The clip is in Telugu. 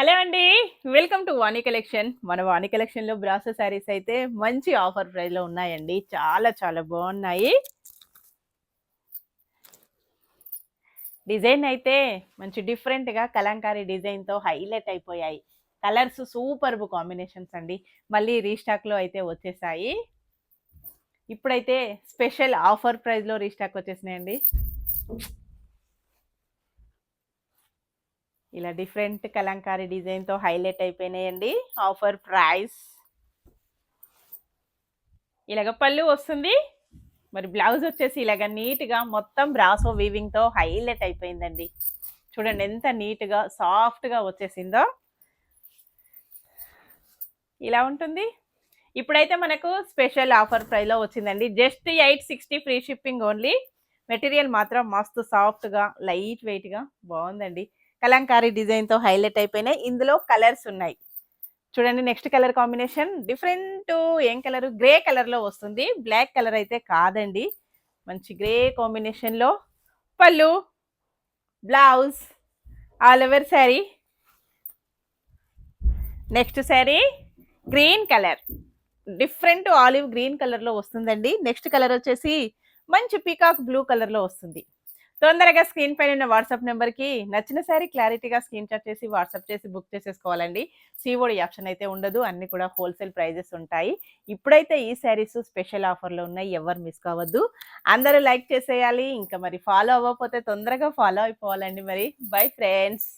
హలో అండి. Welcome to Vani collection. మన వాణి కలెక్షన్లో బ్రాసో శారీస్ అయితే మంచి ఆఫర్ ప్రైస్లో ఉన్నాయండి. చాలా చాలా బాగున్నాయి. డిజైన్ అయితే మంచి డిఫరెంట్గా కలంకారీ డిజైన్తో హైలైట్ అయిపోయాయి. కలర్స్ సూపర్బు కాంబినేషన్స్ అండి. మళ్ళీ రీస్టాక్లో అయితే వచ్చేసాయి. ఇప్పుడైతే స్పెషల్ ఆఫర్ ప్రైస్లో రీస్టాక్ వచ్చేసినాయండి. ఇలా డిఫరెంట్ కలంకారీ డిజైన్తో హైలైట్ అయిపోయినాయండి. Offer price. ఇలాగ పళ్ళు వస్తుంది. మరి బ్లౌజ్ వచ్చేసి ఇలాగ నీట్గా మొత్తం బ్రాసో వీవింగ్తో హైలైట్ అయిపోయిందండి. చూడండి ఎంత నీట్గా సాఫ్ట్గా వచ్చేసిందో. ఇలా ఉంటుంది. ఇప్పుడైతే మనకు స్పెషల్ ఆఫర్ ప్రైస్లో వచ్చిందండి. Just eight sixty free shipping only. Material మాత్రం మస్తు సాఫ్ట్గా లైట్ వెయిట్గా బాగుందండి. కలంకారీ డిజైన్తో హైలైట్ అయిపోయినాయి. ఇందులో కలర్స్ ఉన్నాయి. చూడండి నెక్స్ట్ కలర్ కాంబినేషన్. డిఫరెంట్ ఏం కలర్? గ్రే కలర్లో వస్తుంది. బ్లాక్ కలర్ అయితే కాదండి. మంచి గ్రే కాంబినేషన్లో పళ్ళు blouse all over sari. Next sari green colour. Different olive green కలర్లో వస్తుందండి. నెక్స్ట్ కలర్ వచ్చేసి మంచి పీకాక్ బ్లూ కలర్లో వస్తుంది. తొందరగా స్క్రీన్ పైన ఉన్న వాట్సాప్ నెంబర్కి నచ్చిన సారీ క్లారిటీగా స్క్రీన్ షాట్ చేసి వాట్సాప్ చేసి బుక్ చేసేసుకోవాలండి. సిఓడి ఆప్షన్ అయితే ఉండదు. అన్ని కూడా హోల్సేల్ ప్రైజెస్ ఉంటాయి. ఇప్పుడైతే ఈ శారీస్ స్పెషల్ ఆఫర్లో ఉన్నాయి. ఎవరు మిస్ కావద్దు. అందరూ లైక్ చేసేయాలి. ఇంకా మరి ఫాలో అవ్వకపోతే తొందరగా ఫాలో అయిపోవాలండి మరి. Bye friends.